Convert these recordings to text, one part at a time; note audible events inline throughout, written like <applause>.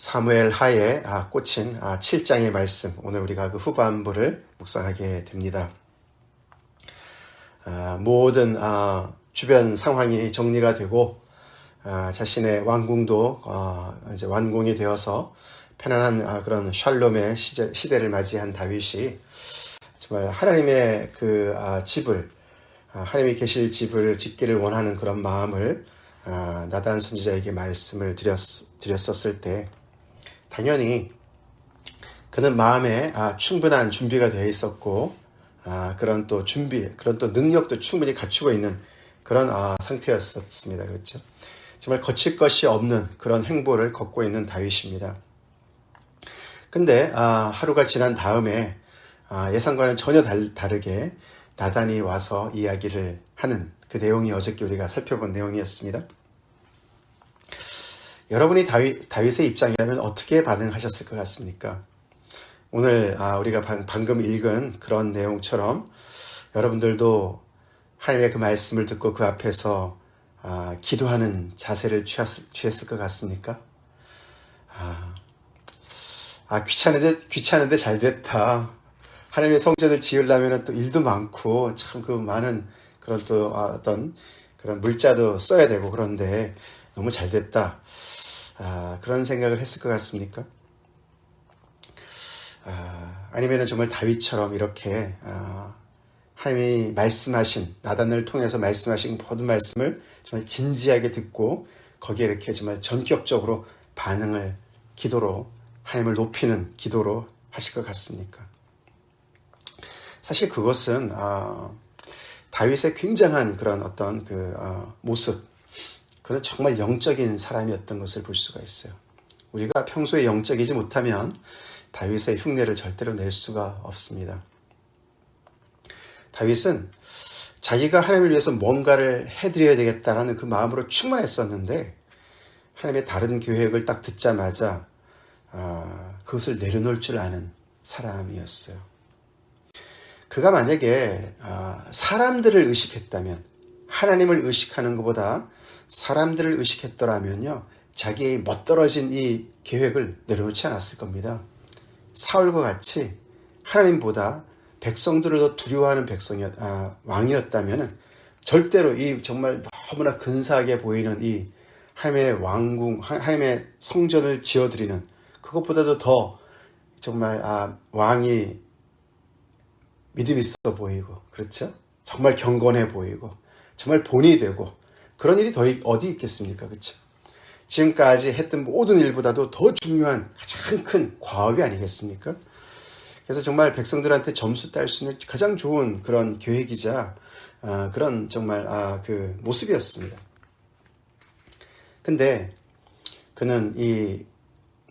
사무엘 하에 아, 꽂힌 아, 7장의 말씀 오늘 우리가 그 후반부를 묵상하게 됩니다. 아, 모든 아, 주변 상황이 정리가 되고 아, 자신의 왕궁도 어, 이제 완공이 되어서 편안한 아, 그런 샬롬의 시대를 맞이한 다윗이 정말 하나님의 그 아, 집을 아, 하나님이 계실 집을 짓기를 원하는 그런 마음을 아, 나단 선지자에게 말씀을 드렸, 드렸었을 때 당연히 그는 마음에 아, 충분한 준비가 되어 있었고 아, 그런 또 준비, 그런 또 능력도 충분히 갖추고 있는 그런 아, 상태였었습니다. 그렇죠? 정말 거칠 것이 없는 그런 행보를 걷고 있는 다윗입니다. 근데 아, 하루가 지난 다음에 아, 예상과는 전혀 달, 다르게 나단이 와서 이야기를 하는 그 내용이 어저께 우리가 살펴본 내용이었습니다. 여러분이 다윗, 다윗의 입장이라면 어떻게 반응하셨을 것 같습니까? 오늘 아, 우리가 방, 방금 읽은 그런 내용처럼 여러분들도 하나님의 그 말씀을 듣고 그 앞에서 아, 기도하는 자세를 취했을 것 같습니까? 아, 아 귀찮은데 귀찮은데 잘 됐다. 하나님의 성전을 지으려면 또 일도 많고 참 그 많은 그런 또 어떤 그런 물자도 써야 되고 그런데 너무 잘 됐다. 아, 그런 생각을 했을 것 같습니까? 아, 아니면 정말 다윗처럼 이렇게 아, 하나님이 말씀하신 나단을 통해서 말씀하신 모든 말씀을 정말 진지하게 듣고 거기에 이렇게 정말 전격적으로 반응을 기도로 하나님을 높이는 기도로 하실 것 같습니까? 사실 그것은 아, 다윗의 굉장한 그런 어떤 그 아, 모습, 그는 정말 영적인 사람이었던 것을 볼 수가 있어요. 우리가 평소에 영적이지 못하면 다윗의 흉내를 절대로 낼 수가 없습니다. 다윗은 자기가 하나님을 위해서 뭔가를 해드려야 되겠다라는 그 마음으로 충만했었는데 하나님의 다른 계획을 딱 듣자마자 아, 그것을 내려놓을 줄 아는 사람이었어요. 그가 만약에 아, 사람들을 의식했다면 하나님을 의식하는 것보다 사람들을 의식했더라면요 자기의 멋떨어진 이 계획을 내려놓지 않았을 겁니다. 사울과 같이 하나님보다 백성들을 더 두려워하는 백성이었, 아, 왕이었다면 절대로 이 정말 너무나 근사하게 보이는 이 하나님의 왕궁, 하나님의 성전을 지어드리는 그것보다도 더 정말 아, 왕이 믿음 있어 보이고 그렇죠? 정말 경건해 보이고 정말 본이 되고 그런 일이 더 어디 있겠습니까? 그렇죠? 지금까지 했던 모든 일보다도 더 중요한 가장 큰 과업이 아니겠습니까? 그래서 정말 백성들한테 점수 딸 수 있는 가장 좋은 그런 계획이자 아, 그런 정말 아, 그 모습이었습니다. 근데 그는 이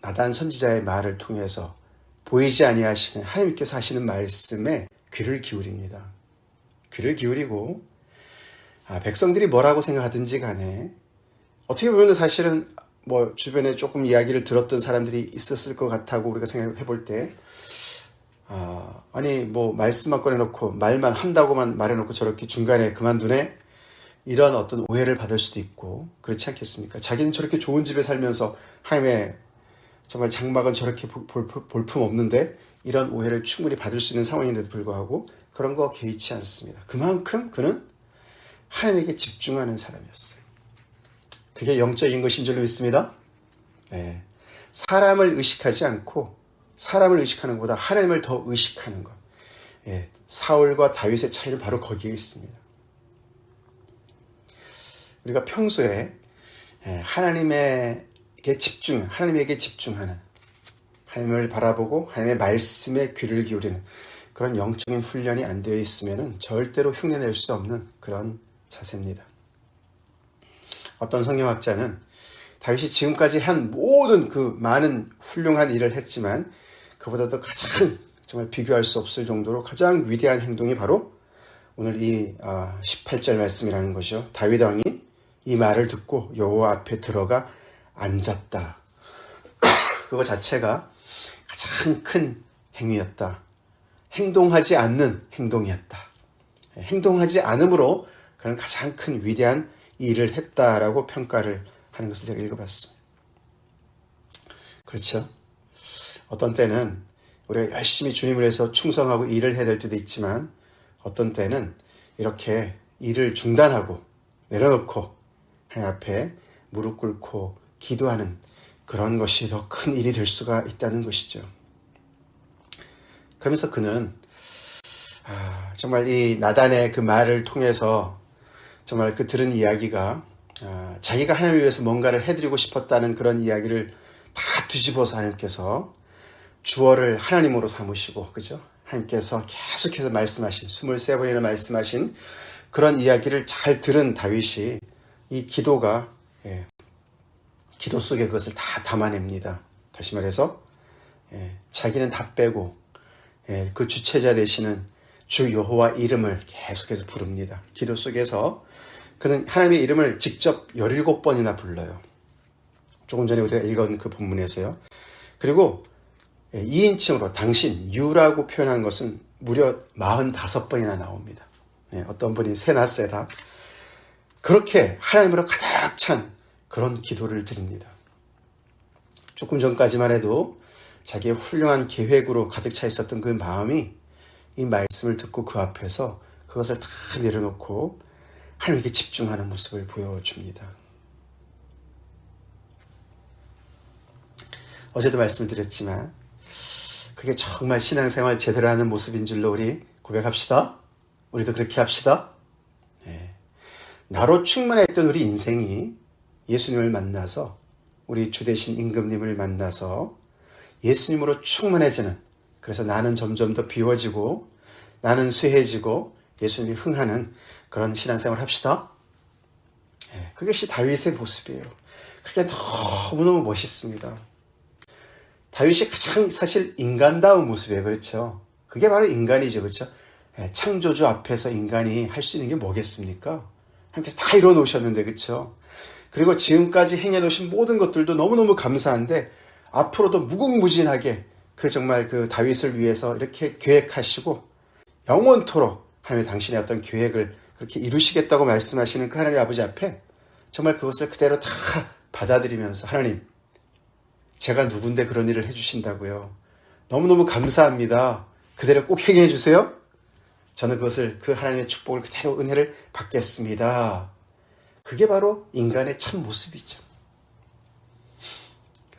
나단 선지자의 말을 통해서 보이지 아니하시는 하나님께서 하시는 말씀에 귀를 기울입니다. 귀를 기울이고 아, 백성들이 뭐라고 생각하든지 간에 어떻게 보면 사실은 뭐 주변에 조금 이야기를 들었던 사람들이 있었을 것 같다고 우리가 생각해 볼 때, 아, 아니 뭐 말씀만 꺼내놓고 말만 한다고만 말해놓고 저렇게 중간에 그만두네 이런 어떤 오해를 받을 수도 있고 그렇지 않겠습니까? 자기는 저렇게 좋은 집에 살면서 하나님의 정말 장막은 저렇게 볼품 없는데 이런 오해를 충분히 받을 수 있는 상황인데도 불구하고 그런 거 개의치 않습니다. 그만큼 그는 하나님에게 집중하는 사람이었어요. 그게 영적인 것인 줄로 믿습니다. 네. 사람을 의식하지 않고 사람을 의식하는 것보다 하나님을 더 의식하는 것. 예, 사울과 다윗의 차이는 바로 거기에 있습니다. 우리가 평소에 예, 하나님에게 집중, 하나님에게 집중하는, 하나님을 바라보고 하나님의 말씀에 귀를 기울이는 그런 영적인 훈련이 안 되어 있으면 절대로 흉내낼 수 없는 그런 자세입니다. 어떤 성경학자는 다윗이 지금까지 한 모든 그 많은 훌륭한 일을 했지만 그보다도 가장 정말 비교할 수 없을 정도로 가장 위대한 행동이 바로 오늘 이 18절 아, 말씀이라는 것이요. 다윗 왕이 이 말을 듣고 여호와 앞에 들어가 앉았다. <coughs> 그거 자체가 가장 큰 행위였다. 행동하지 않는 행동이었다. 행동하지 않으므로 그런 가장 큰 위대한 일을 했다라고 평가를 하는 것을 제가 읽어봤습니다. 그렇죠? 어떤 때는 우리가 열심히 주님을 위해서 충성하고 일을 해야 될 때도 있지만 어떤 때는 이렇게 일을 중단하고 내려놓고 하나님 앞에 무릎 꿇고 기도하는 그런 것이 더 큰 일이 될 수가 있다는 것이죠. 그러면서 그는 아, 정말 이 나단의 그 말을 통해서 정말 그 들은 이야기가 아, 자기가 하나님을 위해서 뭔가를 해드리고 싶었다는 그런 이야기를 다 뒤집어서 하나님께서 주어를 하나님으로 삼으시고 그죠? 하나님께서 계속해서 말씀하신 23번이나 말씀하신 그런 이야기를 잘 들은 다윗이 이 기도가 예, 기도 속에 그것을 다 담아냅니다. 다시 말해서 예, 자기는 다 빼고 예, 그 주체자 되시는 주 여호와 이름을 계속해서 부릅니다. 기도 속에서 그는 하나님의 이름을 직접 17번이나 불러요. 조금 전에 우리가 읽은 그 본문에서요. 그리고 2인칭으로 당신, 유라고 표현한 것은 무려 45번이나 나옵니다. 네, 어떤 분이 세나세다. 그렇게 하나님으로 가득 찬 그런 기도를 드립니다. 조금 전까지만 해도 자기의 훌륭한 계획으로 가득 차 있었던 그 마음이 이 말씀을 듣고 그 앞에서 그것을 다 내려놓고 하나님께 집중하는 모습을 보여줍니다. 어제도 말씀을 드렸지만 그게 정말 신앙생활 제대로 하는 모습인 줄로 우리 고백합시다. 우리도 그렇게 합시다. 네. 나로 충만했던 우리 인생이 예수님을 만나서 우리 주 대신 임금님을 만나서 예수님으로 충만해지는 그래서 나는 점점 더 비워지고 나는 쇠해지고 예수님이 흥하는 그런 신앙생활 합시다. 네. 그것이 다윗의 모습이에요. 그게 너무너무 멋있습니다. 다윗이 가장 사실 인간다운 모습이에요. 그렇죠? 그게 바로 인간이죠. 그렇죠? 창조주 앞에서 인간이 할 수 있는 게 뭐겠습니까? 하나님께서 다 이뤄 놓으셨는데, 그렇죠? 그리고 지금까지 행해 놓으신 모든 것들도 너무너무 감사한데 앞으로도 무궁무진하게 그 정말 그 다윗을 위해서 이렇게 계획하시고 영원토록 하나님 당신의 어떤 계획을 그렇게 이루시겠다고 말씀하시는 그 하나님 아버지 앞에 정말 그것을 그대로 다 받아들이면서 하나님 제가 누군데 그런 일을 해주신다고요. 너무너무 감사합니다. 그대로 꼭 행해 주세요. 저는 그것을 그 하나님의 축복을 그대로 은혜를 받겠습니다. 그게 바로 인간의 참 모습이죠.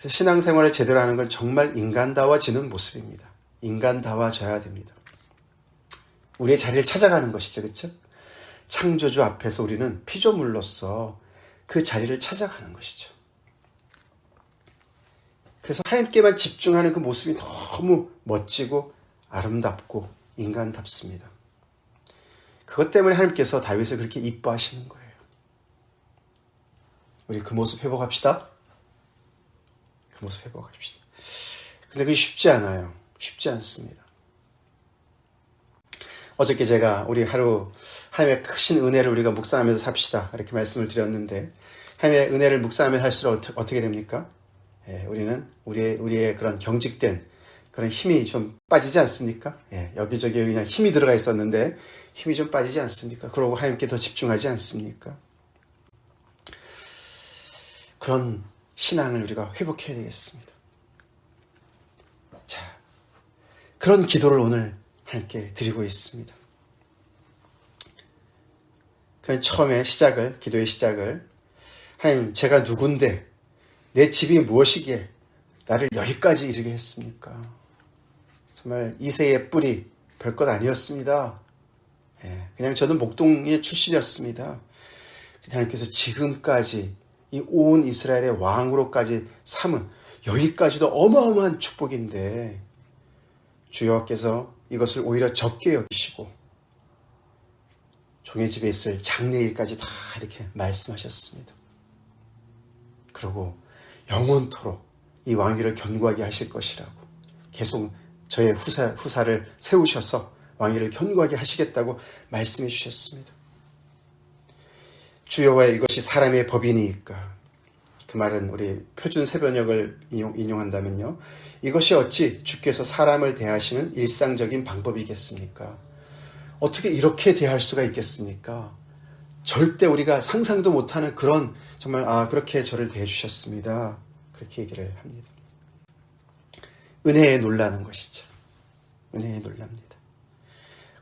신앙생활을 제대로 하는 건 정말 인간다워지는 모습입니다. 인간다워져야 됩니다. 우리의 자리를 찾아가는 것이죠. 그렇죠? 창조주 앞에서 우리는 피조물로서 그 자리를 찾아가는 것이죠. 그래서 하나님께만 집중하는 그 모습이 너무 멋지고 아름답고 인간답습니다. 그것 때문에 하나님께서 다윗을 그렇게 이뻐하시는 거예요. 우리 그 모습 회복합시다. 그 모습 회복합시다. 근데 그게 쉽지 않아요. 쉽지 않습니다. 어저께 제가 우리 하루 하나님의 크신 은혜를 우리가 묵상하면서 삽시다. 이렇게 말씀을 드렸는데 하나님의 은혜를 묵상하면 할수록 어떻게 됩니까? 예, 우리는 우리의, 우리의 그런 경직된 그런 힘이 좀 빠지지 않습니까? 예, 여기저기 그냥 힘이 들어가 있었는데 힘이 좀 빠지지 않습니까? 그러고 하나님께 더 집중하지 않습니까? 그런 신앙을 우리가 회복해야 되겠습니다. 자, 그런 기도를 오늘 하나님께 드리고 있습니다. 그 처음에 시작을, 기도의 시작을, 하나님, 제가 누군데, 내 집이 무엇이기에 나를 여기까지 이르게 했습니까? 정말 이세의 뿌리 별것 아니었습니다. 예, 그냥 저는 목동의 출신이었습니다. 하나님께서 지금까지 이 온 이스라엘의 왕으로까지 삼은 여기까지도 어마어마한 축복인데 주여께서 이것을 오히려 적게 여기시고 종의 집에 있을 장례일까지 다 이렇게 말씀하셨습니다. 그리고 영원토록 이 왕위를 견고하게 하실 것이라고 계속 저의 후사, 후사를 세우셔서 왕위를 견고하게 하시겠다고 말씀해 주셨습니다. 주여와 이것이 사람의 법이니까 그 말은 우리 표준 세번역을 인용, 한다면요 이것이 어찌 주께서 사람을 대하시는 일상적인 방법이겠습니까? 어떻게 이렇게 대할 수가 있겠습니까? 절대 우리가 상상도 못하는 그런 정말 아 그렇게 저를 대해 주셨습니다. 그렇게 얘기를 합니다. 은혜에 놀라는 것이죠. 은혜에 놀랍니다.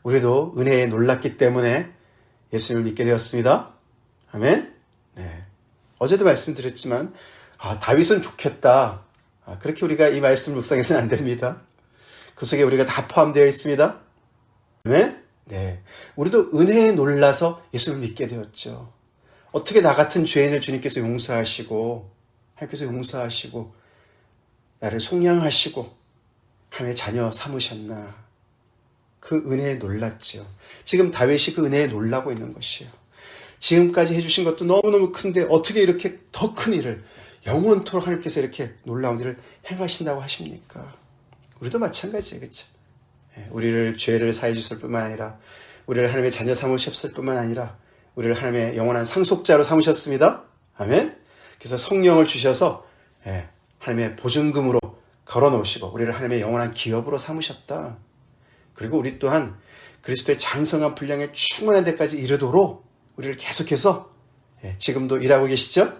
우리도 은혜에 놀랐기 때문에 예수님을 믿게 되었습니다. 아멘. 네. 어제도 말씀드렸지만 아, 다윗은 좋겠다. 아, 그렇게 우리가 이 말씀을 묵상해서는 안 됩니다. 그 속에 우리가 다 포함되어 있습니다. 아멘. 네. 우리도 은혜에 놀라서 예수를 믿게 되었죠. 어떻게 나 같은 죄인을 주님께서 용서하시고 하나님께서 용서하시고 나를 속량하시고 하나님의 자녀 삼으셨나 그 은혜에 놀랐죠. 지금 다윗이 그 은혜에 놀라고 있는 것이에요. 지금까지 해주신 것도 너무너무 큰데 어떻게 이렇게 더 큰 일을 영원토록 하나님께서 이렇게 놀라운 일을 행하신다고 하십니까? 우리도 마찬가지예요. 그렇죠? 우리를 죄를 사해 주실 뿐만 아니라 우리를 하나님의 자녀 삼으셨을 뿐만 아니라 우리를 하나님의 영원한 상속자로 삼으셨습니다. 아멘. 그래서 성령을 주셔서 예, 하나님의 보증금으로 걸어 놓으시고 우리를 하나님의 영원한 기업으로 삼으셨다. 그리고 우리 또한 그리스도의 장성한 분량에 충만한 데까지 이르도록 우리를 계속해서 예, 지금도 일하고 계시죠?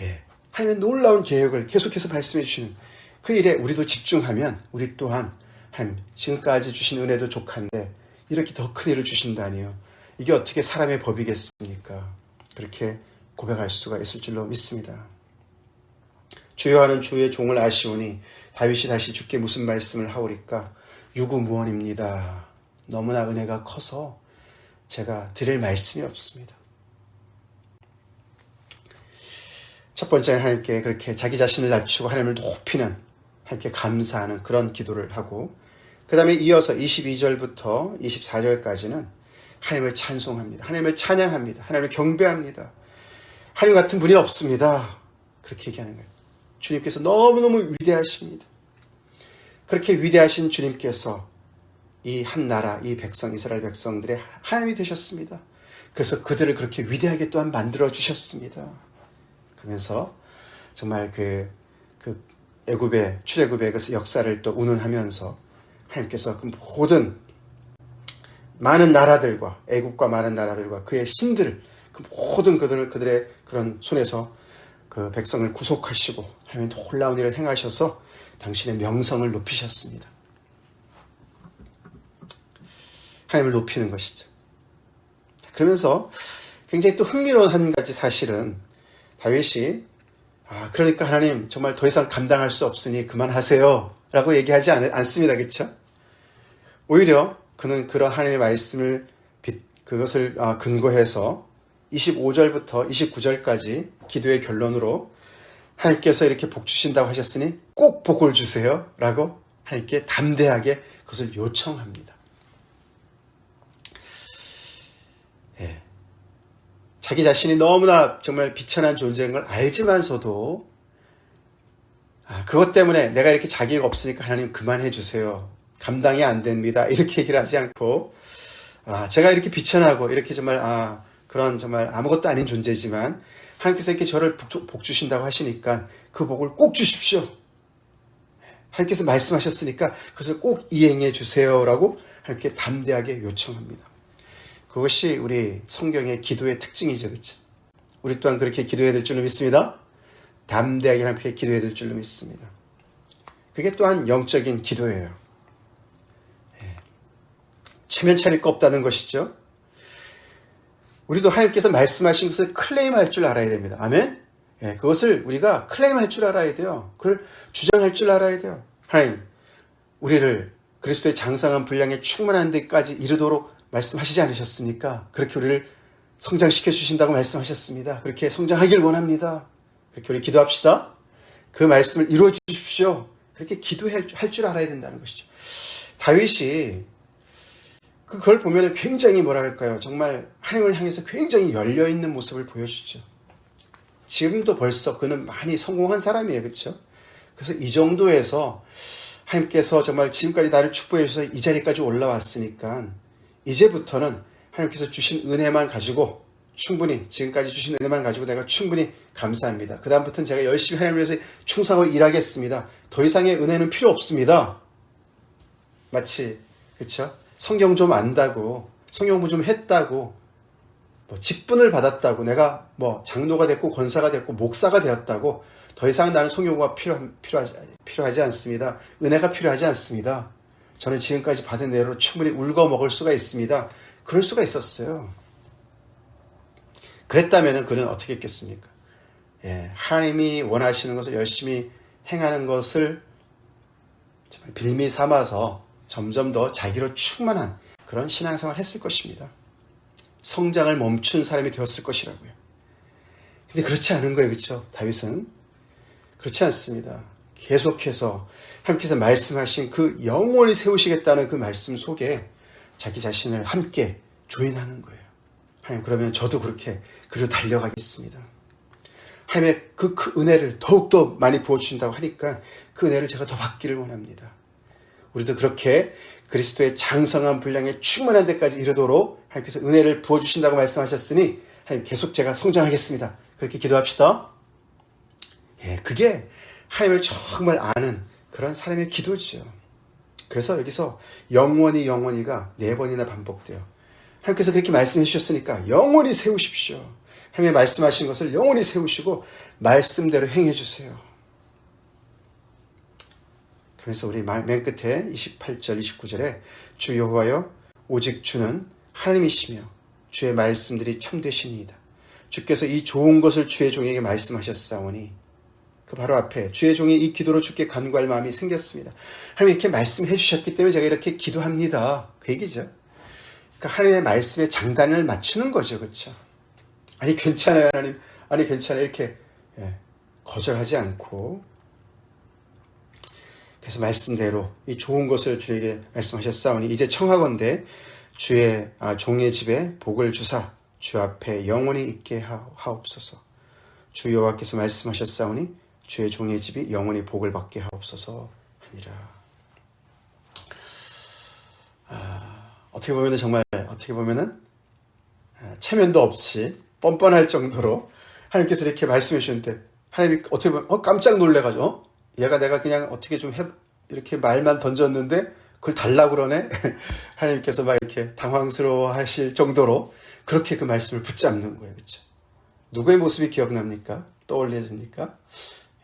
예, 하나님의 놀라운 계획을 계속해서 말씀해 주시는 그 일에 우리도 집중하면 우리 또한 하나님 지금까지 주신 은혜도 족한데 이렇게 더 큰 일을 주신다니요. 이게 어떻게 사람의 법이겠습니까? 그렇게 고백할 수가 있을 줄로 믿습니다. 주여하는 주의 종을 아시오니 다윗이 다시 주께 무슨 말씀을 하오리까 유구무원입니다. 너무나 은혜가 커서 제가 드릴 말씀이 없습니다. 첫 번째는 하나님께 그렇게 자기 자신을 낮추고 하나님을 높이는 하나님께 감사하는 그런 기도를 하고 그 다음에 이어서 22절부터 24절까지는 하나님을 찬송합니다. 하나님을 찬양합니다. 하나님을 경배합니다. 하나님 같은 분이 없습니다. 그렇게 얘기하는 거예요. 주님께서 너무너무 위대하십니다. 그렇게 위대하신 주님께서 이 한 나라, 이 백성, 이스라엘 백성들의 하나님이 되셨습니다. 그래서 그들을 그렇게 위대하게 또한 만들어 주셨습니다. 그러면서 정말 그, 그 애굽의, 출애굽의 그 역사를 또 운운하면서 하나님께서 그 모든 많은 나라들과 애국과 많은 나라들과 그의 신들을 그 모든 그들을 그들의 그런 손에서 그 백성을 구속하시고 하나님 놀라운 일을 행하셔서 당신의 명성을 높이셨습니다. 하나님을 높이는 것이죠. 그러면서 굉장히 또 흥미로운 한 가지 사실은 다윗이 아 그러니까 하나님 정말 더 이상 감당할 수 없으니 그만하세요 라고 얘기하지 않, 않습니다. 그렇죠? 오히려 그는 그런 하나님의 말씀을 그것을 아, 근거해서 25절부터 29절까지 기도의 결론으로 하나님께서 이렇게 복 주신다고 하셨으니 꼭 복을 주세요. 라고 하나님께 담대하게 그것을 요청합니다. 자기 자신이 너무나 정말 비천한 존재인 걸 알지만서도 아, 그것 때문에 내가 이렇게 자기가 없으니까 하나님 그만해 주세요. 감당이 안 됩니다. 이렇게 얘기를 하지 않고 아, 제가 이렇게 비천하고 이렇게 정말 아, 그런 정말 아무것도 아닌 존재지만 하나님께서 이렇게 저를 복 주신다고 하시니까 그 복을 꼭 주십시오. 하나님께서 말씀하셨으니까 그것을 꼭 이행해 주세요라고 하나님께 담대하게 요청합니다. 그것이 우리 성경의 기도의 특징이죠. 그렇죠? 우리 또한 그렇게 기도해야 될 줄로 믿습니다. 담대하게 하나님께 기도해야 될 줄로 믿습니다. 그게 또한 영적인 기도예요. 예. 체면 차릴 거 없다는 것이죠. 우리도 하나님께서 말씀하신 것을 클레임할 줄 알아야 됩니다. 아멘? 예, 그것을 우리가 클레임할 줄 알아야 돼요. 그걸 주장할 줄 알아야 돼요. 하나님, 우리를 그리스도의 장상한 분량에 충만한 데까지 이르도록 말씀하시지 않으셨습니까? 그렇게 우리를 성장시켜 주신다고 말씀하셨습니다. 그렇게 성장하길 원합니다. 그렇게 우리 기도합시다. 그 말씀을 이루어 주십시오. 그렇게 기도할 줄 알아야 된다는 것이죠. 다윗이 그걸 보면 굉장히 뭐랄까요. 정말 하나님을 향해서 굉장히 열려있는 모습을 보여주죠. 지금도 벌써 그는 많이 성공한 사람이에요. 그렇죠? 그래서 이 정도에서 하나님께서 정말 지금까지 나를 축복해 주셔서 이 자리까지 올라왔으니까 이제부터는 하나님께서 주신 은혜만 가지고 충분히 지금까지 주신 은혜만 가지고 내가 충분히 감사합니다. 그 다음부터는 제가 열심히 하나님을 위해서 충성하고 일하겠습니다. 더 이상의 은혜는 필요 없습니다. 마치 그렇죠? 성경 좀 안다고, 성경 공부 좀 했다고, 뭐 직분을 받았다고, 내가 뭐 장로가 됐고 권사가 됐고 목사가 되었다고 더 이상 나는 필요, 필요하지, 필요하지 않습니다. 은혜가 필요하지 않습니다. 저는 지금까지 받은 대로 충분히 울고 먹을 수가 있습니다. 그럴 수가 있었어요. 그랬다면 그는 어떻게 했겠습니까? 예, 하나님이 원하시는 것을 열심히 행하는 것을 정말 빌미 삼아서 점점 더 자기로 충만한 그런 신앙생활을 했을 것입니다. 성장을 멈춘 사람이 되었을 것이라고요. 근데 그렇지 않은 거예요. 그렇죠? 다윗은 그렇지 않습니다. 계속해서 하나님께서 말씀하신 그 영원히 세우시겠다는 그 말씀 속에 자기 자신을 함께 조인하는 거예요. 하나님 그러면 저도 그렇게 그리로 달려가겠습니다. 하나님의 그, 그 은혜를 더욱더 많이 부어주신다고 하니까 그 은혜를 제가 더 받기를 원합니다. 우리도 그렇게 그리스도의 장성한 분량에 충만한 데까지 이르도록 하나님께서 은혜를 부어주신다고 말씀하셨으니 하나님 계속 제가 성장하겠습니다. 그렇게 기도합시다. 예, 그게 하나님을 정말 아는 그런 사람의 기도죠. 그래서 여기서 영원히 영원히가 네 번이나 반복돼요. 하나님께서 그렇게 말씀해 주셨으니까 영원히 세우십시오. 하나님의 말씀하신 것을 영원히 세우시고 말씀대로 행해 주세요. 그래서 우리 맨 끝에 28절, 29절에 주 여호와여 오직 주는 하나님이시며 주의 말씀들이 참되시니이다. 주께서 이 좋은 것을 주의 종에게 말씀하셨사오니 그 바로 앞에 주의 종이 이 기도로 주께 간구할 마음이 생겼습니다. 하나님 이렇게 말씀해 주셨기 때문에 제가 이렇게 기도합니다. 그 얘기죠. 그러니까 하나님의 말씀에 장단을 맞추는 거죠. 그렇죠? 아니 괜찮아요 하나님. 아니 괜찮아요. 이렇게 예, 거절하지 않고 그래서 말씀대로 이 좋은 것을 주에게 말씀하셨사오니 이제 청하건대 주의 아, 종의 집에 복을 주사 주 앞에 영원히 있게 하옵소서. 주 여호와께서 말씀하셨사오니 주의 종의 집이 영원히 복을 받게 하옵소서 하니라. 아, 어떻게 보면 정말 어떻게 보면은 아, 체면도 없이 뻔뻔할 정도로 하나님께서 이렇게 말씀해 주셨는데 하나님이 어떻게 보면 어, 깜짝 놀래가지고 어? 얘가 내가 그냥 어떻게 좀 해, 이렇게 말만 던졌는데 그걸 달라고 그러네? <laughs> 하나님께서 막 이렇게 당황스러워 하실 정도로 그렇게 그 말씀을 붙잡는 거예요. 그렇죠? 누구의 모습이 기억납니까? 떠올려집니까?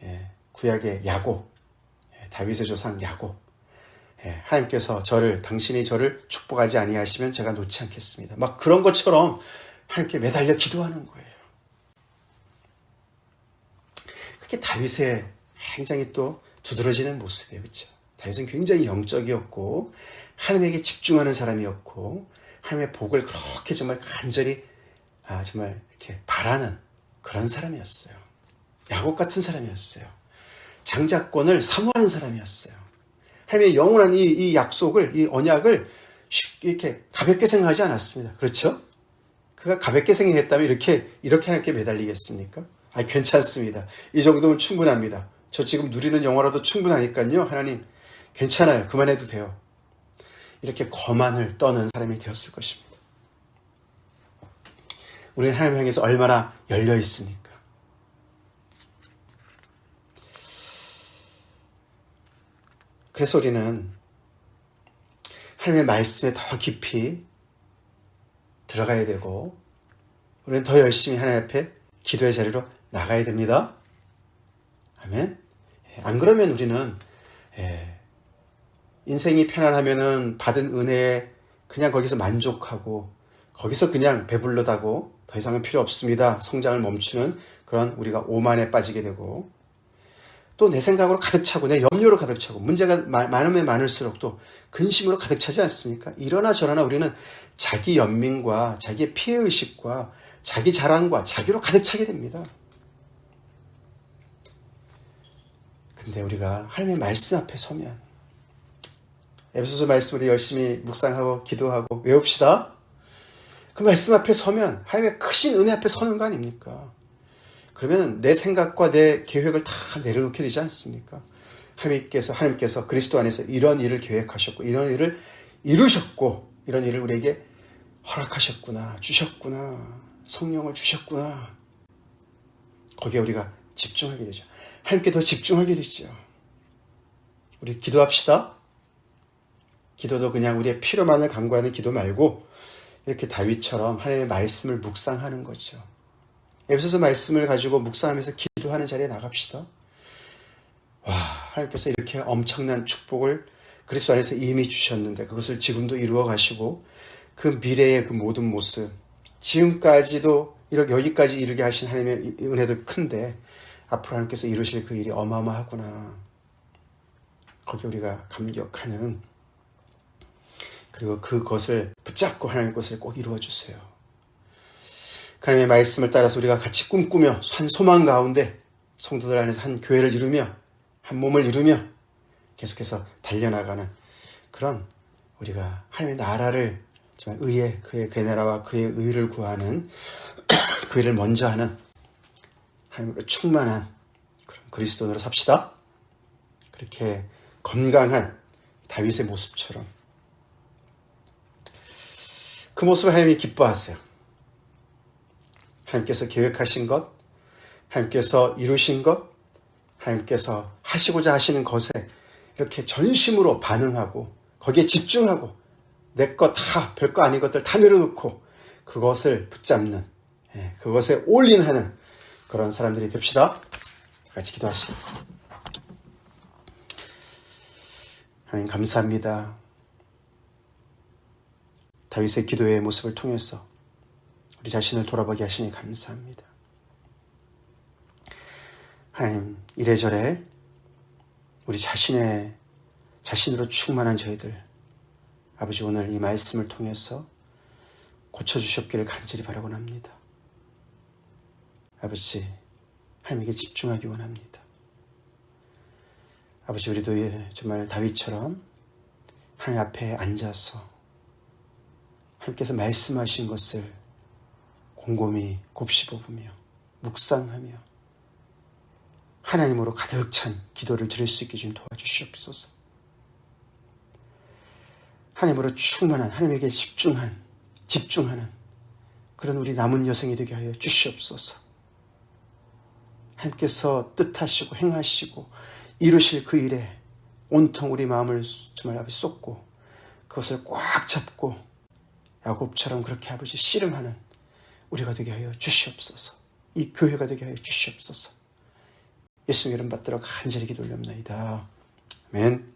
예, 구약의 야곱, 예, 다윗의 조상 야곱. 예, 하나님께서 저를 당신이 저를 축복하지 아니하시면 제가 놓지 않겠습니다. 막 그런 것처럼 하나님께 매달려 기도하는 거예요. 그게 다윗의 굉장히 또 두드러지는 모습이에요. 그렇죠? 다윗은 굉장히 영적이었고 하나님에게 집중하는 사람이었고 하나님의 복을 그렇게 정말 간절히 아, 정말 이렇게 바라는 그런 사람이었어요. 야곱 같은 사람이었어요. 장자권을 사모하는 사람이었어요. 하나님의 영원한 이, 이 약속을, 이 언약을 쉽게 이렇게 가볍게 생각하지 않았습니다. 그렇죠? 그가 가볍게 생각했다면 이렇게, 이렇게 하나님께 매달리겠습니까? 아, 괜찮습니다. 이 정도면 충분합니다. 저 지금 누리는 영화라도 충분하니까요. 하나님, 괜찮아요. 그만해도 돼요. 이렇게 거만을 떠는 사람이 되었을 것입니다. 우리는 하나님 향해서 얼마나 열려 있습니까? 그래서 우리는 하나님의 말씀에 더 깊이 들어가야 되고, 우리는 더 열심히 하나님 앞에 기도의 자리로 나가야 됩니다. 아멘. 안 그러면 우리는 예, 인생이 편안하면은 받은 은혜에 그냥 거기서 만족하고 거기서 그냥 배불러다고 더 이상은 필요 없습니다. 성장을 멈추는 그런 우리가 오만에 빠지게 되고 또 내 생각으로 가득 차고 내 염려로 가득 차고 문제가 많으면 많을수록 또 근심으로 가득 차지 않습니까? 이러나 저러나 우리는 자기 연민과 자기의 피해의식과 자기 자랑과 자기로 가득 차게 됩니다. 근데 우리가 하나님의 말씀 앞에 서면 에베소서 말씀을 열심히 묵상하고 기도하고 외웁시다. 그 말씀 앞에 서면 하나님의 크신 은혜 앞에 서는 거 아닙니까? 그러면 내 생각과 내 계획을 다 내려놓게 되지 않습니까? 하나님께서 하나님께서 그리스도 안에서 이런 일을 계획하셨고 이런 일을 이루셨고 이런 일을 우리에게 허락하셨구나 주셨구나 성령을 주셨구나 거기에 우리가 집중하게 되죠. 하나님께 더 집중하게 되죠. 우리 기도합시다. 기도도 그냥 우리의 필요만을 간구하는 기도 말고 이렇게 다윗처럼 하나님의 말씀을 묵상하는 거죠. 에베소서 말씀을 가지고 묵상하면서 기도하는 자리에 나갑시다. 와, 하나님께서 이렇게 엄청난 축복을 그리스도 안에서 이미 주셨는데 그것을 지금도 이루어 가시고 그 미래의 그 모든 모습 지금까지도 이렇게 여기까지 이르게 하신 하나님의 은혜도 큰데 앞으로 하나님께서 이루실 그 일이 어마어마하구나. 거기 우리가 감격하는 그리고 그것을 붙잡고 하나님 것을 꼭 이루어 주세요. 하나님의 말씀을 따라서 우리가 같이 꿈꾸며 한 소망 가운데 성도들 안에서 한 교회를 이루며 한 몸을 이루며 계속해서 달려나가는 그런 우리가 하나님의 나라를 정말 의에 그의 그의 나라와 그의 의를 구하는 <coughs> 그 일을 먼저 하는 하나님으로 충만한 그런 그리스도인으로 삽시다. 그렇게 건강한 다윗의 모습처럼 그 모습을 하나님이 기뻐하세요. 하나님께서 계획하신 것, 하나님께서 이루신 것, 하나님께서 하시고자 하시는 것에 이렇게 전심으로 반응하고 거기에 집중하고 내 것 다 별거 아닌 것들 다 내려놓고 그것을 붙잡는 예, 그것에 올인하는 그런 사람들이 됩시다. 같이 기도하시겠습니다. 하나님 감사합니다. 다윗의 기도의 모습을 통해서 우리 자신을 돌아보게 하시니 감사합니다. 하나님 이래저래 우리 자신의 자신으로 충만한 저희들 아버지 오늘 이 말씀을 통해서 고쳐주셨기를 간절히 바라곤 합니다. 아버지 하나님에게 집중하기 원합니다. 아버지 우리도 예, 정말 다윗처럼 하나님 앞에 앉아서 하나님께서 말씀하신 것을 곰곰이 곱씹어보며 묵상하며 하나님으로 가득 찬 기도를 드릴 수 있게 좀 도와주시옵소서. 하나님으로 충만한 하나님에게 집중한 집중하는 그런 우리 남은 여성이 되게 하여 주시옵소서. 하나님께서 뜻하시고 행하시고 이루실 그 일에 온통 우리 마음을 정말 아버지 쏟고 그것을 꽉 잡고 야곱처럼 그렇게 아버지 씨름하는 우리가 되게 하여 주시옵소서. 이 교회가 되게 하여 주시옵소서. 예수님 이름 받들어 간절히 기도 올렵나이다. 아멘.